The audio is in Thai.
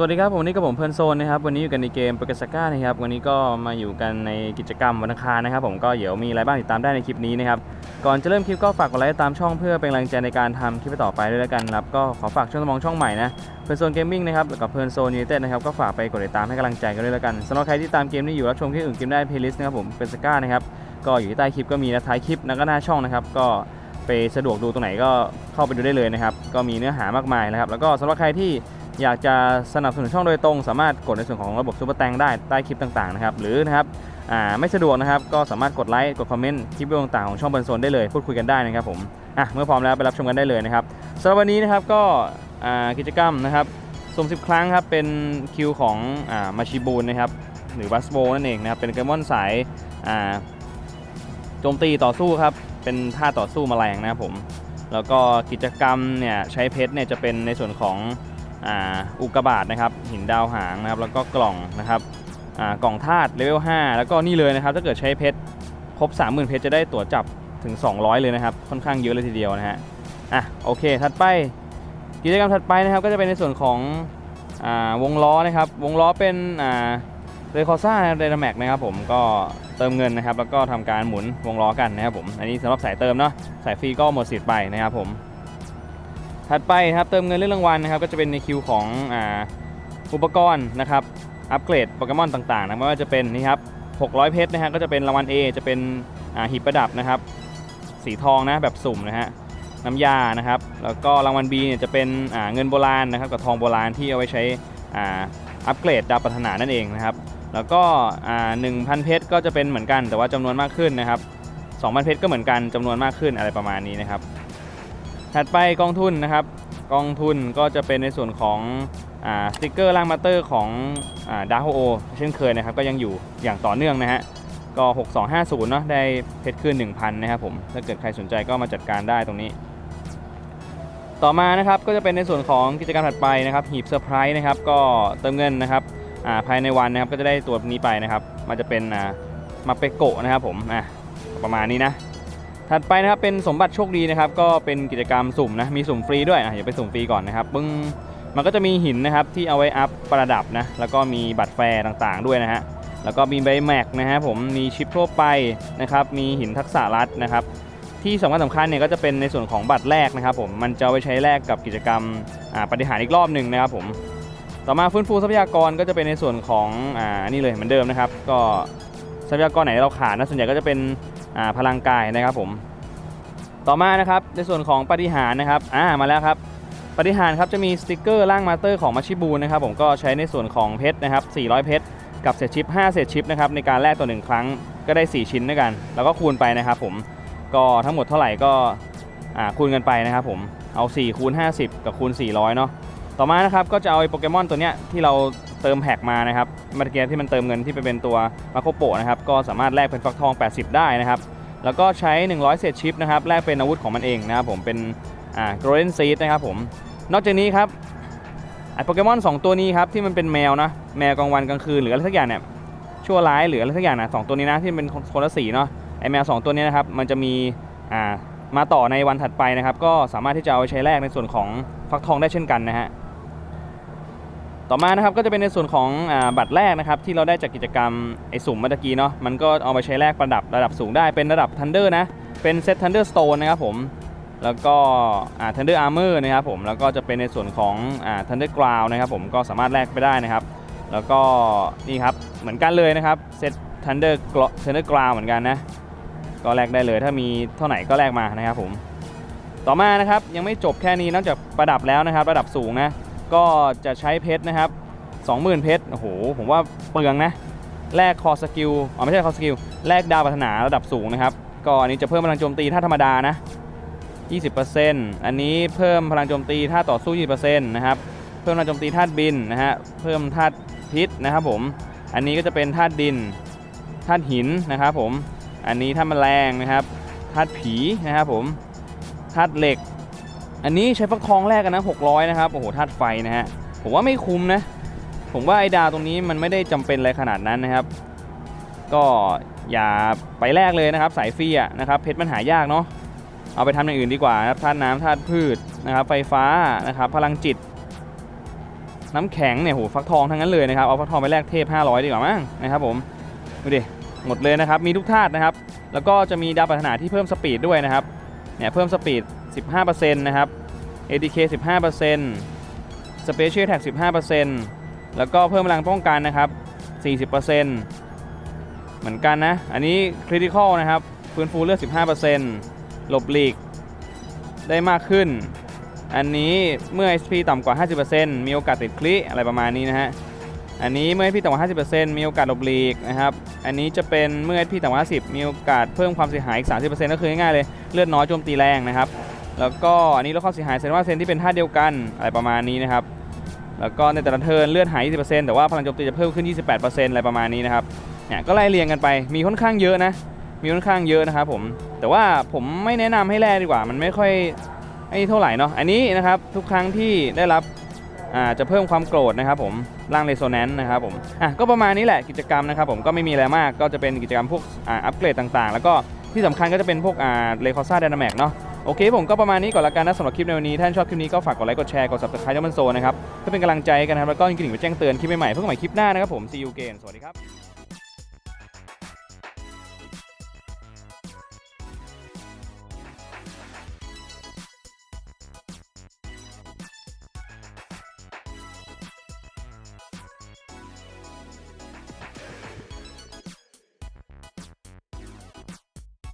สวัสดีครับผมนนี้กับผมเพลินโซนนะครับวันนี้อยู่กันในเกมโปเกสก้านะครับวันนี้ก็มาอยู่กันในกิจกรรมวันอังคารนะครับผมก็เดี๋ยวมีอะไรบ้างติดตามได้ในคลิปนี้นะครับก่อนจะเริ่มคลิปก็ฝากกดไลค์ตามช่องเพื่อเป็นกำลังใจในการทำคลิปต่อไปด้วยแล้วกันครับก็ขอฝากช่องสมองช่องใหม่นะเพลินโซนเกมมิ่งนะครับกับเพลินโซนยูไนเต็ดนะครับก็ฝากไปกดติดตามให้กำลังใจกันด้วยแล้วกันสำหรับใครที่ตามเกมนี้อยู่รับชมคลิปอื่นเกมได้เพลย์ลิสต์นะครับผมเพลินสก้านะครับก็อยู่ใต้คลิปก็มีนะท้ายคลิปแล้วก็หน้าช่องนะครับก็ไปสะดวกดูตรงไหนก็เข้าไปดูได้เลยนะครับก็มีเนื้อหามากมายนะครับแล้วก็สำหรับใครที่ อยากจะสนับสนุนช่องโดยตรง สามารถกดในส่วนของระบบซูเปอร์แตงได้ใต้คลิปต่างๆนะครับหรือนะครับไม่สะดวกนะครับก็สามารถกดไลค์กดคอมเมนต์คลิปวิดีโอต่างๆของช่องบิร์นโซนได้เลยพูดคุยกันได้นะครับผมอะเมื่อพร้อมแล้วไปรับชมกันได้เลยนะครับสำหรับวันนี้นะครับก็กิจกรรมนะครับสุ่ม10ครั้งครับเป็นคิวของอามาชิบูนนะครับหรือบัสโบนั่นเองนะครับเป็นเกมอนสายโจมตีต่อสู้ครับเป็นท่าต่อสู้แมลงนะครับผมแล้วก็กิจกรรมเนี่ยใช้เพชรเนี่ยจะเป็นในส่วนของ อุกกาบาตนะครับหินดาวหางนะครับแล้วก็กล่องนะครับกล่องธาตุเลเวล 5 แล้วก็นี่เลยนะครับถ้าเกิดใช้เพชรครบ 30,000 เพชรจะได้ตั๋วจับถึง 200 เลยนะครับ ค่อนข้างเยอะเลยทีเดียวนะฮะอะโอเค ถัดไปกิจกรรมถัดไปนะครับก็จะเป็นในส่วนของอวงล้อนะครับวงล้อเป็นเรคอซ่าเดนาแมกนะครับผมก็เติมเงินนะครับ แล้วก็ทำการหมุนวงล้อกันนะครับผม อันนี้สำหรับสายเติมเนาะสายฟรีก็หมดสิทธิ์ไปนะครับผม ถัดไปครับเติมเงินเรื่องรางวัลนะครับก็จะเป็นในคิวของอ่าอุปกรณ์นะครับอัปเกรดโปเกมอนต่างๆนะไม่ว่าจะเป็นนี่ครับ600 เพชรนะฮะก็จะเป็นรางวัล A จะเป็นอ่าหีบประดับนะครับ สีทองนะแบบสุ่มนะฮะน้ำยานะครับ แล้วก็รางวัล B เนี่ยจะเป็นอ่าเงินโบราณนะครับกับทองโบราณที่เอาไว้ใช้อ่าอัปเกรดดาวปรารถนานั่นเองนะครับ แล้วก็อ่า1,000เพชรก็จะเป็นเหมือนกันแต่ว่าจำนวนมากขึ้นนะครับ2,000เพชรก็เหมือนกันจำนวนมากขึ้นอะไรประมาณนี้นะครับ ถัดไปกองทุนนะครับ กองทุนก็จะเป็นในส่วนของอสติกเกอร์ล่างมาเตอร์ของดาร์โฮโอเช่นเคยนะครับ ก็ยังอยู่อย่างต่อเนื่องนะฮะก็ 6250 เนาะได้เพชรคืน 1,000 นะครับผม ถ้าเกิดใครสนใจก็มาจัดการได้ตรงนี้ ต่อมานะครับก็จะเป็นในส่วนของกิจกรรมถัดไปนะครับ หีบเซอร์ไพรส์นะครับ ก็เติมเงินนะครับาภายในวันนะครับก็จะได้ตัวนี้ไปนะครับ มันจะเป็นมาเปโกะนะครับผมประมาณนี้นะ ถัดไปนะครับเป็นสมบัติโชคดีนะครับก็เป็นกิจกรรมสุ่มนะมีสุ่มฟรีด้วยอะอย่าไปสุ่มฟรีก่อนนะครับปึ้งมันก็จะมีหินนะครับที่เอาไว้อัพประดับนะแล้วก็มีบัตรแฟร์ต่างๆด้วยนะฮะแล้วก็มีใบแม็กนะฮะผมมีชิปทั่วไปนะครับมีหินทักษะรัดนะครับที่สำคัญสำคัญเนี่ยก็จะเป็นในส่วนของบัตรแรกนะครับผมมันจะเอาไปใช้แลกกับกิจกรรมปฏิหารอีกรอบหนึ่งนะครับผมต่อมาฟื้นฟูทรัพยากรก็จะเป็นในส่วนของอ่านี่เลยเหมือนเดิมนะครับ ก็ทรัพยากรไหนเราขาดนะส่วนใหญ่ก็จะเป็น พลังกายนะครับผม ต่อมานะครับในส่วนของปฏิหารนะครับอ่ามาแล้วครับปฏิหารครับจะมีสติกเกอร์ล่างมาสเตอร์ของมาชิบูนะครับผมก็ใช้ในส่วนของเพชรนะครับ 400 เพชรกับเศษชิป 5 เศษชิปนะครับในการแลกตัวหนึ่งครั้งก็ได้ 4 ชิ้นด้วยกัน แล้วก็คูณไปนะครับผมก็ทั้งหมดเท่าไหร่ก็อ่าคูณกันไปนะครับผมเอา 4 คูณ 50 กับคูณ 400 เนาะต่อมานะครับก็จะเอาโปเกมอนตัวเนี้ยที่เรา เติมแพ็กมานะครับเมื่อกี้ที่มันเติมเงินที่ไปเป็นตัวมาโคโปนะครับก็สามารถแลกเป็นฟักทอง 80 ได้นะครับแล้วก็ใช้ 100 เศษชิปนะครับแลกเป็นอาวุธของมันเองนะครับผมเป็นอ่า golden seed นะครับผมนอกจากนี้ครับไอโปเกมอน2ตัวนี้ครับที่มันเป็นแมวนะแมวกลางวันกลางคืนหรืออะไรสักอย่างเนี่ยชั่วร้ายหรืออะไรสักอย่างนะสองตัวนี้นะที่เป็นคนละสีเนาะไอแมว 2 ตัวนี้นะครับมันจะมีอ่ามาต่อในวันถัดไปนะครับก็สามารถที่จะเอาไปใช้แลกในส่วนของฟักทองได้เช่นกันนะฮะ ต่อมานะครับก็จะเป็นในส่วนของอบัตรแรกนะครับที่เราได้จากกิจกรรมไอสุ่มเมื่อกี้เนาะมันก็เอาไปใช้แลกประดับระดับสูงได้เป็นระดับ Thunder นะ เป็นเซต Thunder Stone นะครับผมแล้วก็อ่า Thunder Armor นะครับผมแล้วก็จะเป็นในส่วนของอ่า Thunder Ground นะครับผมก็สามารถแลกไปได้นะครับ แล้วก็นี่ครับเหมือนกันเลยนะครับเซต Thunder Glo- Thunder Ground เหมือนกันนะก็แลกได้เลยถ้ามีเท่าไหร่ก็แลกมานะครับผมต่อมานะครับยังไม่จบแค่นี้นอกจากประดับแล้วนะครับ ระดับสูงนะ ก็จะใช้เพชรนะครับ 20,000 เพชรโอ้โหผมว่าเปลืองนะแลกคอสกิลอ๋อไม่ใช่คอสกิลแลกดาวปรารถนาระดับสูงนะครับ ก็อันนี้จะเพิ่มพลังโจมตีถ้าธรรมดานะ 20%อันนี้เพิ่มพลังโจมตีถ้าต่อสู้ 20%นะครับเพิ่มพลังโจมตีธาตุบินนะฮะเพิ่มธาตุพิษนะครับผมอันนี้ก็จะเป็นธาตุดินธาตุหินนะครับผมอันนี้ธาตุแมลงนะครับธาตุผีนะครับผมธาตุเหล็ก อันนี้ใช้ฟักทองแรกกันนะ600 นะครับ โอ้โหธาตุไฟนะฮะ ผมว่าไม่คุ้มนะ ผมว่าไอดาวตรงนี้มันไม่ได้จำเป็นอะไรขนาดนั้นนะครับ ก็อย่าไปแลกเลยนะครับ สายฟรีอะนะครับ เพชรมันหายากเนาะ เอาไปทำอย่างอื่นดีกว่าครับธาตุน้ำธาตุพืชนะครับ ไฟฟ้านะครับ พลังจิต น้ำแข็งเนี่ยโหฟักทองทั้งนั้นเลยนะครับ เอาฟักทองไปแลกเทพ 500 ดีกว่ามั้งนะครับผม ดูดิ หมดเลยนะครับ มีทุกธาตุนะครับ แล้วก็จะมีดาวปรารถนาที่เพิ่มสปีดด้วยนะครับ เนี่ยเพิ่มสปีด 15%นะครับ ATK 15% Special Attack 15%แล้วก็เพิ่มพลังป้องกันนะครับ 40%เหมือนกันนะ อันนี้ Critical นะครับ ฟื้นฟูเลือด 15%หลบหลีกได้มากขึ้น อันนี้เมื่อ SP ต่ำกว่า 50%มีโอกาสติดคลิอะไรประมาณนี้นะฮะอันนี้เมื่อ SP ต่ำกว่า 50%มีโอกาสหลบหลีกนะครับ อันนี้จะเป็นเมื่อ SP ต่ำกว่า 50 มีโอกาสเพิ่มความเสียหายอีก 30%ก็คือง่ายๆเลย เลือดน้อยโจมตีแรงนะครับ แล้วก็อันนี้ลดความเสียหายเซนว่าเซนที่เป็นท่าเดียวกันอะไรประมาณนี้นะครับ แล้วก็ในแต่ละเทิร์นเลือดหาย 20%แต่ว่าพลังโจมตีจะเพิ่มขึ้น 28%อะไรประมาณนี้นะครับ เนี่ยก็ไล่เรียงกันไป มีค่อนข้างเยอะนะ มีค่อนข้างเยอะนะครับผม แต่ว่าผมไม่แนะนำให้แลดีกว่า มันไม่ค่อยไอ้เท่าไหร่เนาะ อันนี้นะครับทุกครั้งที่ได้รับอ่าจะเพิ่มความโกรธนะครับผมร่างเรโซแนนซ์นะครับผม อะก็ประมาณนี้แหละกิจกรรมนะครับผมก็ไม่มีอะไรมาก ก็จะเป็นกิจกรรมพวกอ่าอัปเกรดต่างๆ แล้วก็ที่สำคัญก็จะเป็นพวกอ่าเลคอซ่าไดนาแมกเนาะ โอเคผมก็ประมาณนี้ก่อนละกันนะสำหรับคลิปในวันนี้ถ้าชอบคลิปนี้ก็ฝากกดไลค์กดแชร์กด subscribe ยองมันโซนะครับเพื่อเป็นกำลังใจกันนะครับแล้วก็กระดิ่งไปแจ้งเตือนคลิปใหม่ๆเพื่อใหม่คลิปหน้านะครับผม see you again สวัสดีครับ